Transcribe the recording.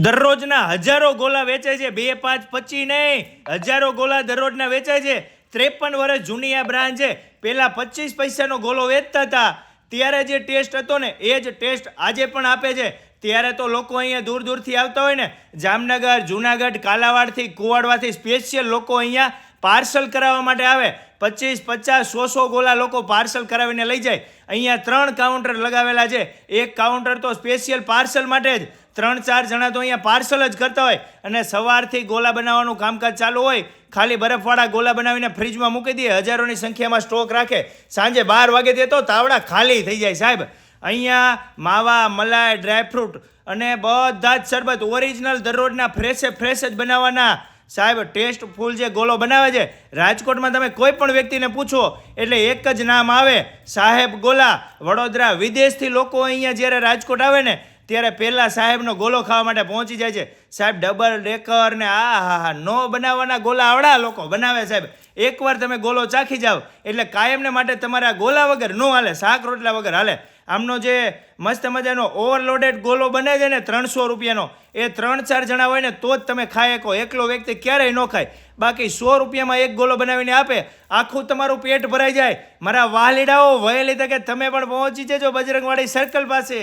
દરરોજના હજારો ગોલા વેચાય છે, બે, પાંચ, પચી નહીં. હજારો ગોલા દરરોજના વેચાય છે. ત્રેપન વર્ષ જૂની આ બ્રાન્ડ છે. પહેલાં પચીસ પૈસાનો ગોલો વેચતા હતા. ત્યારે જે ટેસ્ટ હતો ને, એ જ ટેસ્ટ આજે પણ આપે છે. ત્યારે તો લોકો અહીંયા દૂર દૂરથી આવતા હોય ને, જામનગર, જુનાગઢ, કાલાવાડથી, કુવાડવાથી સ્પેશિયલ લોકો અહીંયા પાર્સલ કરાવવા માટે આવે. પચીસ, પચાસ, સો સો ગોલા લોકો પાર્સલ કરાવીને લઈ જાય. અહીંયા ત્રણ કાઉન્ટર લગાવેલા છે. એક કાઉન્ટર તો સ્પેશિયલ પાર્સલ માટે જ. ત્રણ ચાર જણા તો અહીંયા પાર્સલ જ કરતા હોય અને સવારથી ગોલા બનાવવાનું કામકાજ ચાલુ હોય, ખાલી બરફવાળા ગોલા બનાવીને ફ્રીજમાં મૂકી દે, હજારોની સંખ્યામાં સ્ટોક રાખે. સાંજે બાર વાગે દે તો તાવડા ખાલી થઈ જાય સાહેબ. અહીંયા માવા, મલાઈ, ડ્રાયફ્રૂટ અને બધા જ શરબત ઓરિજિનલ દરરોજના ફ્રેશે ફ્રેશ જ બનાવવાના. સાહેબ, ટેસ્ટ ફૂલ જે ગોલો બનાવે છે, રાજકોટમાં તમે કોઈ પણ વ્યક્તિને પૂછો, એટલે એક જ નામ આવે, સાહેબ ગોલા. વડોદરા વિદેશથી લોકો અહીંયા જ્યારે રાજકોટ આવે ને ત્યારે પહેલાં સાહેબનો ગોલો ખાવા માટે પહોંચી જાય છે. સાહેબ ડબલ ડેકર ને આ હા હા નો બનાવવાના ગોલા આવડા લોકો બનાવે સાહેબ. એકવાર તમે ગોલો ચાખી જાઓ, એટલે કાયમને માટે તમારે આ ગોલા વગર ન હાલે, શાક રોટલા વગર હાલે. આમનો જે મસ્ત મજાનો ઓવરલોડેડ ગોલો બને છે ને, ત્રણસો રૂપિયાનો, એ ત્રણ ચાર જણા હોય ને, તો જ તમે ખાઈ શકો. એકલો વ્યક્તિ ક્યારેય ન ખાય. બાકી સો રૂપિયામાં એક ગોલો બનાવીને આપે, આખું તમારું પેટ ભરાઈ જાય. મારા વાલીડાઓ વહેલી તકે તમે પણ પહોંચી જજો બજરંગવાડી સર્કલ પાસે.